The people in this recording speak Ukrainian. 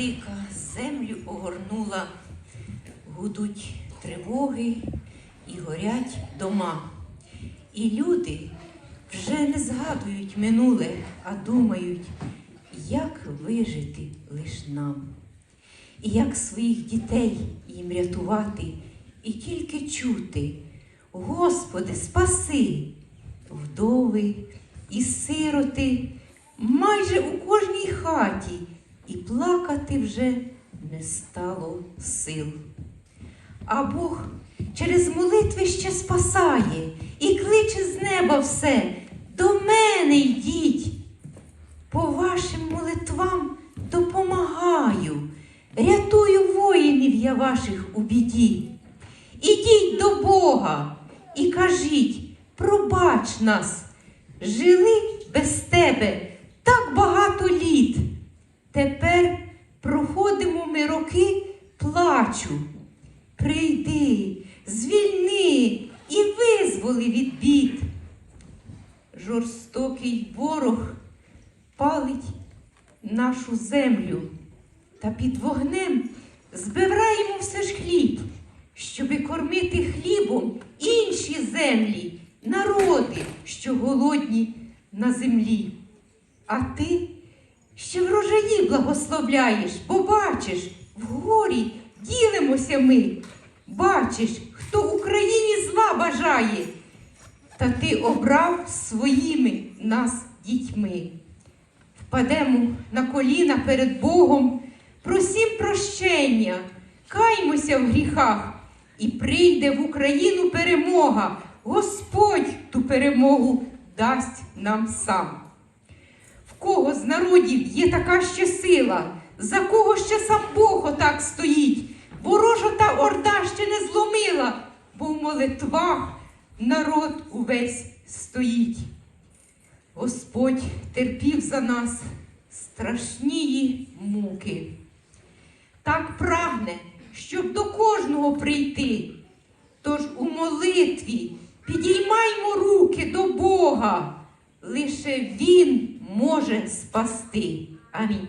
Дика землю огорнула, гудуть тривоги і горять дома. І люди вже не згадують минуле, а думають, як вижити лиш нам, і як своїх дітей їм рятувати, і тільки чути, Господи, спаси, вдови і сироти майже у кожній хаті, і плакати вже не стало сил. А Бог через молитви ще спасає і кличе з неба все. До мене йдіть. По вашим молитвам допомагаю, рятую воїнів я ваших у біді. Ідіть до Бога і кажіть, пробач нас, жили без тебе так багато. Тепер проходимо ми роки плачу. Прийди, звільни і визволи від бід. Жорстокий ворог палить нашу землю, та під вогнем збираємо все ж хліб, щоби кормити хлібом інші землі, народи, що голодні на землі. А ти ще врожаї благословляєш, бо бачиш, в горі ділимося ми. Бачиш, хто Україні зла бажає, та ти обрав своїми нас дітьми. Впадемо на коліна перед Богом, просім прощення, каймося в гріхах, і прийде в Україну перемога. Господь ту перемогу дасть нам сам. Кого з народів є така ще сила, за кого ще сам Бог отак стоїть, ворожа та орда ще не зломила, бо в молитвах народ увесь стоїть. Господь терпів за нас страшнії муки. Так прагне, щоб до кожного прийти. Тож у молитві підіймаймо руки до Бога. Лише Він може спасти. Амінь.